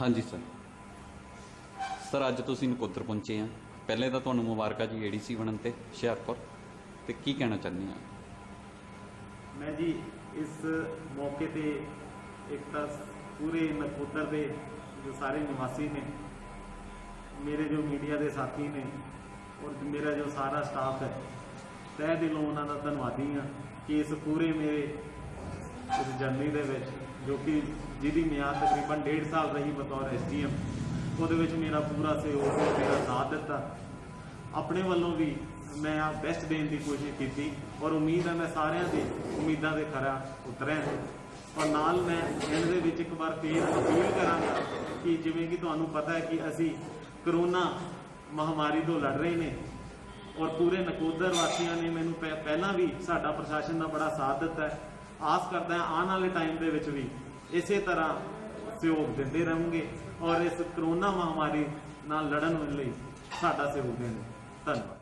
ਹਾਂਜੀ sir sir ਅੱਜ ਤੁਸੀਂ ਨਕੋਦਰ ਪਹੁੰਚੇ ਆ। ਪਹਿਲੇ ਤਾਂ ਤੁਹਾਨੂੰ ਮੁਬਾਰਕਾਂ ਜੀ ਏਡੀਸੀ ਬਣਨ ਤੇ, ਹੁਸ਼ਿਆਰਪੁਰ। ਤੇ ਕੀ ਕਹਿਣਾ ਚਾਹੁੰਦੇ ਆ? ਮੈਂ ਜੀ ਇਸ ਮੌਕੇ ਤੇ ਇੱਕ ਤਾਂ ਪੂਰੇ ਨਕੋਦਰ ਦੇ ਜੋ ਸਾਰੇ ਨਿਵਾਸੀ ਨੇ, ਮੇਰੇ ਜੋ ਮੀਡੀਆ ਦੇ ਸਾਥੀ ਨੇ, ਔਰ ਮੇਰਾ ਜੋ ਸਾਰਾ ਸਟਾਫ ਹੈ, ਤਹਿ ਦਿਲੋਂ ਉਹਨਾਂ ਦਾ ਧੰਨਵਾਦੀ ਹਾਂ ਕਿ ਇਸ ਪੂਰੇ ਮੇਰੇ ਇਸ ਜਰਨੀ ਦੇ ਵਿੱਚ ਜੋ ਕਿ ਜਿਹਦੀ ਮਿਆਦ ਤਕਰੀਬਨ 1.5 ਸਾਲ ਰਹੀ ਬਤੌਰ ਐਸਡੀਐਮ, ਉਹਦੇ ਵਿੱਚ ਮੇਰਾ ਪੂਰਾ ਸਹਿਯੋਗ ਮੇਰਾ ਸਾਥ ਦਿੱਤਾ। ਆਪਣੇ ਵੱਲੋਂ ਵੀ ਮੈਂ ਆ ਬੈਸਟ ਦੇਣ ਦੀ ਕੋਸ਼ਿਸ਼ ਕੀਤੀ ਔਰ ਉਮੀਦ ਹੈ ਮੈਂ ਸਾਰਿਆਂ ਦੀ ਉਮੀਦਾਂ ਦੇ ਖਰਾ ਉਤਰਿਆ। ਔਰ ਨਾਲ ਮੈਂ ਐਂਡ ਦੇ ਵਿੱਚ ਇੱਕ ਵਾਰ ਫੇਰ ਅਪੀਲ ਕਰਾਂਗਾ ਕਿ ਜਿਵੇਂ ਕਿ ਤੁਹਾਨੂੰ ਪਤਾ ਹੈ ਕਿ ਅਸੀਂ ਕਰੋਨਾ ਮਹਾਮਾਰੀ ਤੋਂ ਲੜ ਰਹੇ ਨੇ ਔਰ ਪੂਰੇ ਨਕੋਦਰ ਵਾਸੀਆਂ ਨੇ ਮੈਨੂੰ ਪਹਿ- ਪਹਿਲਾਂ ਵੀ ਸਾਡਾ ਪ੍ਰਸ਼ਾਸਨ ਦਾ ਬੜਾ ਸਾਥ ਦਿੱਤਾ ਹੈ। ਆਸ ਕਰਦਾ ਆਉਣ ਵਾਲੇ ਟਾਈਮ ਦੇ ਵਿੱਚ ਵੀ ਇਸੇ ਤਰ੍ਹਾਂ ਸਹਿਯੋਗ ਦਿੰਦੇ ਰਹੋਗੇ ਔਰ ਇਸ ਕਰੋਨਾ ਮਹਾਮਾਰੀ ਨਾਲ ਲੜਨ ਲਈ ਸਾਡਾ ਸਹਿਯੋਗ ਦੇਣ ਧੰਨਵਾਦ।